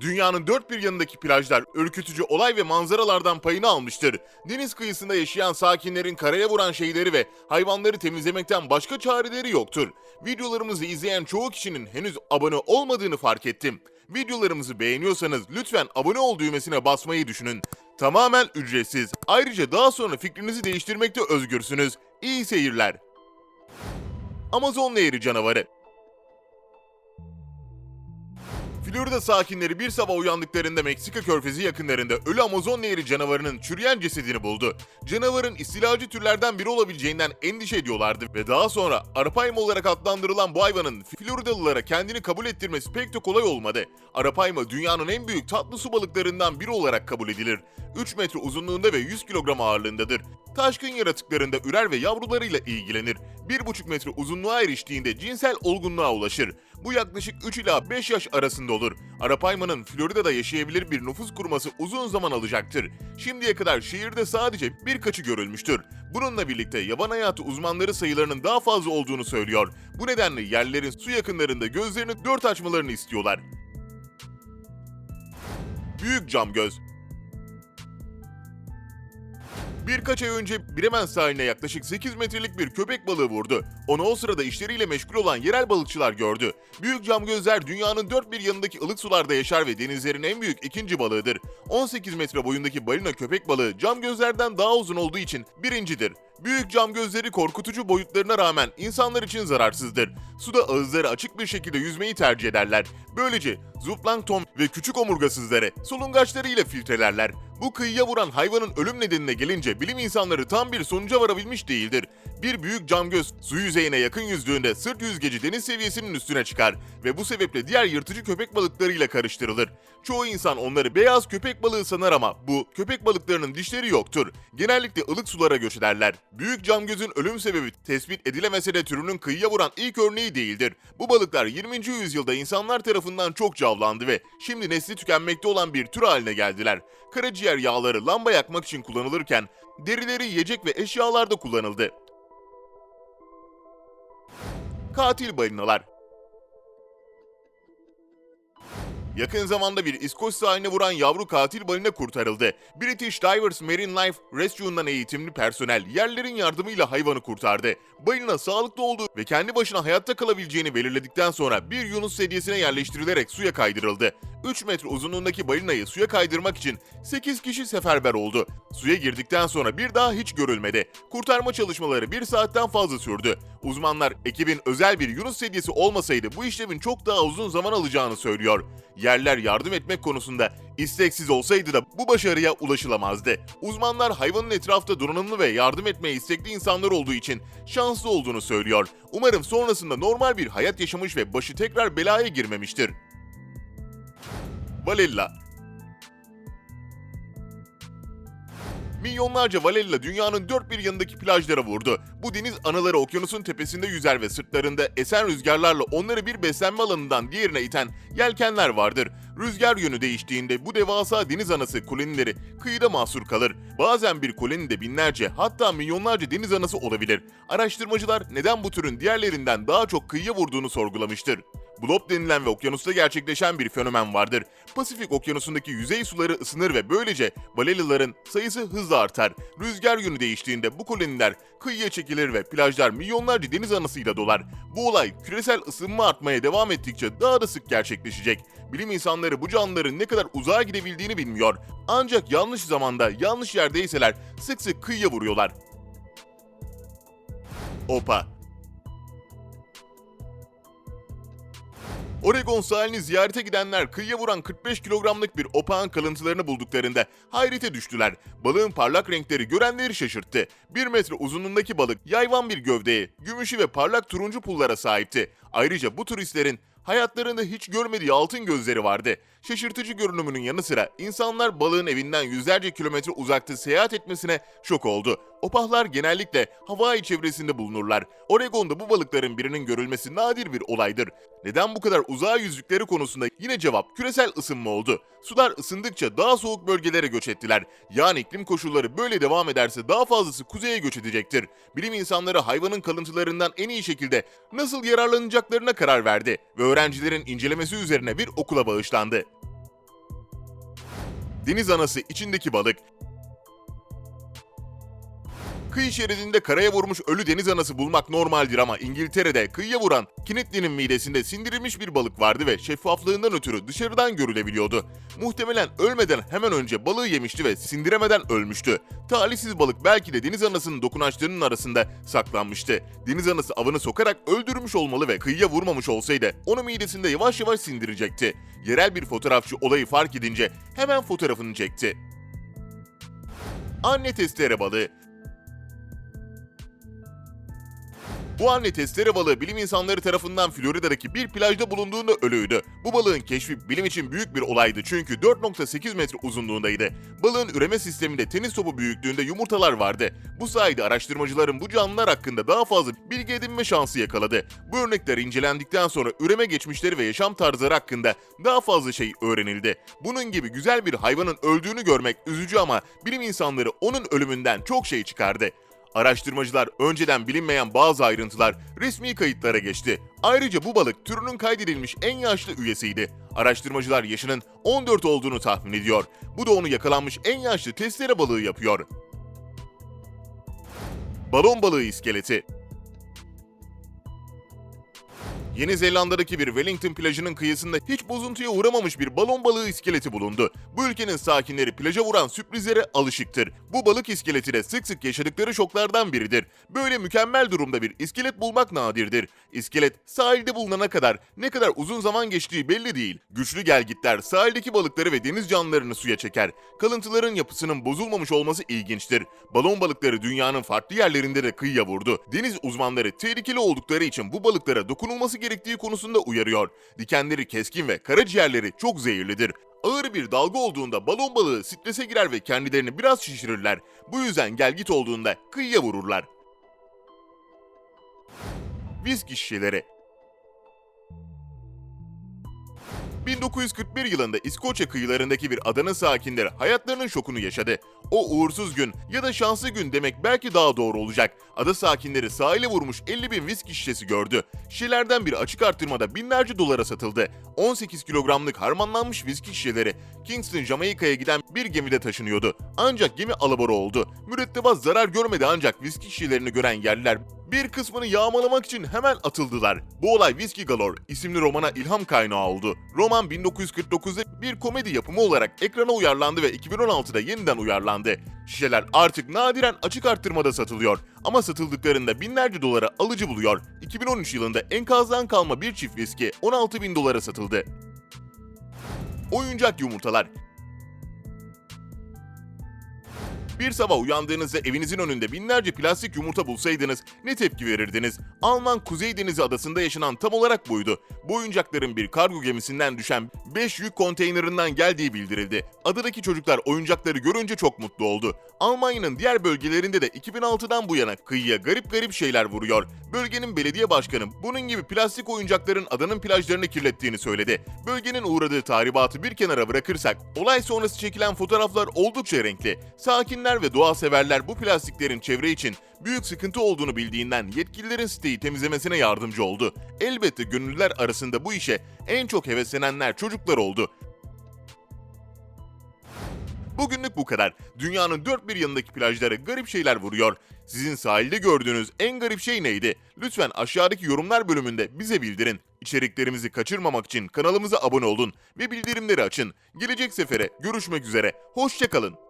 Dünyanın dört bir yanındaki plajlar ürkütücü olay ve manzaralardan payını almıştır. Deniz kıyısında yaşayan sakinlerin karaya vuran şeyleri ve hayvanları temizlemekten başka çareleri yoktur. Videolarımızı izleyen çoğu kişinin henüz abone olmadığını fark ettim. Videolarımızı beğeniyorsanız lütfen abone ol düğmesine basmayı düşünün. Tamamen ücretsiz. Ayrıca daha sonra fikrinizi değiştirmekte özgürsünüz. İyi seyirler. Amazon Nehri canavarı Florida sakinleri bir sabah uyandıklarında Meksika körfezi yakınlarında ölü Amazon Nehri canavarının çürüyen cesedini buldu. Canavarın istilacı türlerden biri olabileceğinden endişe ediyorlardı ve daha sonra Arapaima olarak adlandırılan bu hayvanın Floridalılara kendini kabul ettirmesi pek de kolay olmadı. Arapaima dünyanın en büyük tatlı su balıklarından biri olarak kabul edilir. 3 metre uzunluğunda ve 100 kilogram ağırlığındadır. Taşkın yaratıklarında ürer ve yavrularıyla ilgilenir. 1,5 metre uzunluğa eriştiğinde cinsel olgunluğa ulaşır. Bu yaklaşık 3 ila 5 yaş arasında olur. Arapayma'nın Florida'da yaşayabilir bir nüfus kurması uzun zaman alacaktır. Şimdiye kadar şehirde sadece birkaçı görülmüştür. Bununla birlikte yaban hayatı uzmanları sayılarının daha fazla olduğunu söylüyor. Bu nedenle yerlerin su yakınlarında gözlerini dört açmalarını istiyorlar. Büyük cam göz Birkaç ay önce Bremen sahiline yaklaşık 8 metrelik bir köpek balığı vurdu. Onu o sırada işleriyle meşgul olan yerel balıkçılar gördü. Büyük camgözler dünyanın dört bir yanındaki ılık sularda yaşar ve denizlerin en büyük ikinci balığıdır. 18 metre boyundaki balina köpek balığı camgözlerden daha uzun olduğu için birincidir. Büyük cam gözleri korkutucu boyutlarına rağmen insanlar için zararsızdır. Suda ağızları açık bir şekilde yüzmeyi tercih ederler. Böylece zooplankton ve küçük omurgasızları solungaçlarıyla filtrelerler. Bu kıyıya vuran hayvanın ölüm nedenine gelince bilim insanları tam bir sonuca varabilmiş değildir. Bir büyük camgöz su yüzeyine yakın yüzdüğünde sırt yüzgeci deniz seviyesinin üstüne çıkar ve bu sebeple diğer yırtıcı köpek balıklarıyla karıştırılır. Çoğu insan onları beyaz köpek balığı sanar ama bu köpek balıklarının dişleri yoktur. Genellikle ılık sulara göç ederler. Büyük camgözün ölüm sebebi tespit edilemese de türünün kıyıya vuran ilk örneği değildir. Bu balıklar 20. yüzyılda insanlar tarafından çokça avlandı ve şimdi nesli tükenmekte olan bir tür haline geldiler. Karaciğer yağları lamba yakmak için kullanılırken derileri yiyecek ve eşyalarda kullanıldı. Katil balinalar Yakın zamanda bir İskoç sahiline vuran yavru katil balina kurtarıldı. British Divers Marine Life Rescue'undan eğitimli personel yerlerin yardımıyla hayvanı kurtardı. Balina sağlıklı olduğu ve kendi başına hayatta kalabileceğini belirledikten sonra bir yunus sedyesine yerleştirilerek suya kaydırıldı. 3 metre uzunluğundaki balinayı suya kaydırmak için 8 kişi seferber oldu. Suya girdikten sonra bir daha hiç görülmedi. Kurtarma çalışmaları bir saatten fazla sürdü. Uzmanlar ekibin özel bir yunus sedyesi olmasaydı bu işlemin çok daha uzun zaman alacağını söylüyor. Yerler yardım etmek konusunda isteksiz olsaydı da bu başarıya ulaşılamazdı. Uzmanlar hayvanın etrafta donanımlı ve yardım etmeye istekli insanlar olduğu için şanslı olduğunu söylüyor. Umarım sonrasında normal bir hayat yaşamış ve başı tekrar belaya girmemiştir. Valella Milyonlarca valella dünyanın dört bir yanındaki plajlara vurdu. Bu deniz anaları okyanusun tepesinde yüzer ve sırtlarında esen rüzgarlarla onları bir beslenme alanından diğerine iten yelkenler vardır. Rüzgar yönü değiştiğinde bu devasa deniz anası kolonileri kıyıda mahsur kalır. Bazen bir kolonide binlerce hatta milyonlarca deniz anası olabilir. Araştırmacılar neden bu türün diğerlerinden daha çok kıyıya vurduğunu sorgulamıştır. Blob denilen ve okyanusta gerçekleşen bir fenomen vardır. Pasifik okyanusundaki yüzey suları ısınır ve böylece balinaların sayısı hızla artar. Rüzgar yönü değiştiğinde bu koloniler kıyıya çekilir ve plajlar milyonlarca deniz anasıyla dolar. Bu olay küresel ısınma artmaya devam ettikçe daha da sık gerçekleşecek. Bilim insanları bu canlıların ne kadar uzağa gidebildiğini bilmiyor. Ancak yanlış zamanda, yanlış yerdeyseler sık sık kıyıya vuruyorlar. Opa Oregon sahilini ziyarete gidenler kıyıya vuran 45 kilogramlık bir opağın kalıntılarını bulduklarında hayrete düştüler. Balığın parlak renkleri görenleri şaşırttı. 1 metre uzunluğundaki balık yayvan bir gövdeye, gümüşü ve parlak turuncu pullara sahipti. Ayrıca bu turistlerin hayatlarında hiç görmediği altın gözleri vardı. Şaşırtıcı görünümünün yanı sıra insanlar balığın evinden yüzlerce kilometre uzakta seyahat etmesine şok oldu. Opahlar genellikle Hawaii çevresinde bulunurlar. Oregon'da bu balıkların birinin görülmesi nadir bir olaydır. Neden bu kadar uzağa yüzdükleri konusunda yine cevap küresel ısınma oldu. Sular ısındıkça daha soğuk bölgelere göç ettiler. Yani iklim koşulları böyle devam ederse daha fazlası kuzeye göç edecektir. Bilim insanları hayvanın kalıntılarından en iyi şekilde nasıl yararlanacaklarına karar verdi ve öğrencilerin incelemesi üzerine bir okula bağışlandı. Deniz anası içindeki balık. Kıyı şeridinde karaya vurmuş ölü deniz anası bulmak normaldir ama İngiltere'de kıyıya vuran Knitley'nin midesinde sindirilmiş bir balık vardı ve şeffaflığından ötürü dışarıdan görülebiliyordu. Muhtemelen ölmeden hemen önce balığı yemişti ve sindiremeden ölmüştü. Talihsiz balık belki de deniz anasının dokunaçlarının arasında saklanmıştı. Deniz anası avını sokarak öldürmüş olmalı ve kıyıya vurmamış olsaydı onu midesinde yavaş yavaş sindirecekti. Yerel bir fotoğrafçı olayı fark edince hemen fotoğrafını çekti. Anne testere balığı Bu anne testere balığı bilim insanları tarafından Florida'daki bir plajda bulunduğunda ölüydü. Bu balığın keşfi bilim için büyük bir olaydı çünkü 4.8 metre uzunluğundaydı. Balığın üreme sisteminde tenis topu büyüklüğünde yumurtalar vardı. Bu sayede araştırmacıların bu canlılar hakkında daha fazla bilgi edinme şansı yakaladı. Bu örnekler incelendikten sonra üreme geçmişleri ve yaşam tarzları hakkında daha fazla şey öğrenildi. Bunun gibi güzel bir hayvanın öldüğünü görmek üzücü ama bilim insanları onun ölümünden çok şey çıkardı. Araştırmacılar önceden bilinmeyen bazı ayrıntılar resmi kayıtlara geçti. Ayrıca bu balık türünün kaydedilmiş en yaşlı üyesiydi. Araştırmacılar yaşının 14 olduğunu tahmin ediyor. Bu da onu yakalanmış en yaşlı testere balığı yapıyor. Balon balığı iskeleti Yeni Zelanda'daki bir Wellington plajının kıyısında hiç bozuntuya uğramamış bir balon balığı iskeleti bulundu. Bu ülkenin sakinleri plaja vuran sürprizlere alışıktır. Bu balık iskeleti de sık sık yaşadıkları şoklardan biridir. Böyle mükemmel durumda bir iskelet bulmak nadirdir. İskelet sahilde bulunana kadar ne kadar uzun zaman geçtiği belli değil. Güçlü gelgitler sahildeki balıkları ve deniz canlılarını suya çeker. Kalıntıların yapısının bozulmamış olması ilginçtir. Balon balıkları dünyanın farklı yerlerinde de kıyıya vurdu. Deniz uzmanları tehlikeli oldukları için bu balıklara dokunulması gerektiği konusunda uyarıyor. Dikenleri keskin ve karaciğerleri çok zehirlidir. Ağır bir dalga olduğunda balon balığı strese girer ve kendilerini biraz şişirirler. Bu yüzden gelgit olduğunda kıyıya vururlar. Viski şişeleri 1941 yılında İskoçya kıyılarındaki bir adanın sakinleri hayatlarının şokunu yaşadı. O uğursuz gün ya da şanslı gün demek belki daha doğru olacak. Ada sakinleri sahile vurmuş 50 bin viski şişesi gördü. Şişelerden biri açık arttırmada binlerce dolara satıldı. 18 kilogramlık harmanlanmış viski şişeleri Kingston, Jamaika'ya giden bir gemide taşınıyordu. Ancak gemi alabora oldu. Mürettebat zarar görmedi ancak viski şişelerini gören yerliler bir kısmını yağmalamak için hemen atıldılar. Bu olay Whiskey Galore isimli romana ilham kaynağı oldu. Roman 1949'da bir komedi yapımı olarak ekrana uyarlandı ve 2016'da yeniden uyarlandı. Şişeler artık nadiren açık arttırmada satılıyor ama satıldıklarında binlerce dolara alıcı buluyor. 2013 yılında enkazdan kalma bir çift viski 16 bin dolara satıldı. Oyuncak yumurtalar Bir sabah uyandığınızda evinizin önünde binlerce plastik yumurta bulsaydınız ne tepki verirdiniz? Alman Kuzey Denizi adasında yaşanan tam olarak buydu. Bu oyuncakların bir kargo gemisinden düşen 5 yük konteynerinden geldiği bildirildi. Adadaki çocuklar oyuncakları görünce çok mutlu oldu. Almanya'nın diğer bölgelerinde de 2006'dan bu yana kıyıya garip garip şeyler vuruyor. Bölgenin belediye başkanı bunun gibi plastik oyuncakların adanın plajlarını kirlettiğini söyledi. Bölgenin uğradığı tahribatı bir kenara bırakırsak, olay sonrası çekilen fotoğraflar oldukça renkli. Sakinler ve doğa severler bu plastiklerin çevre için büyük sıkıntı olduğunu bildiğinden yetkililerin siteyi temizlemesine yardımcı oldu. Elbette gönüllüler arasında bu işe en çok heveslenenler çocuklar oldu. Bugünlük bu kadar. Dünyanın dört bir yanındaki plajlara garip şeyler vuruyor. Sizin sahilde gördüğünüz en garip şey neydi? Lütfen aşağıdaki yorumlar bölümünde bize bildirin. İçeriklerimizi kaçırmamak için kanalımıza abone olun ve bildirimleri açın. Gelecek sefere görüşmek üzere. Hoşçakalın.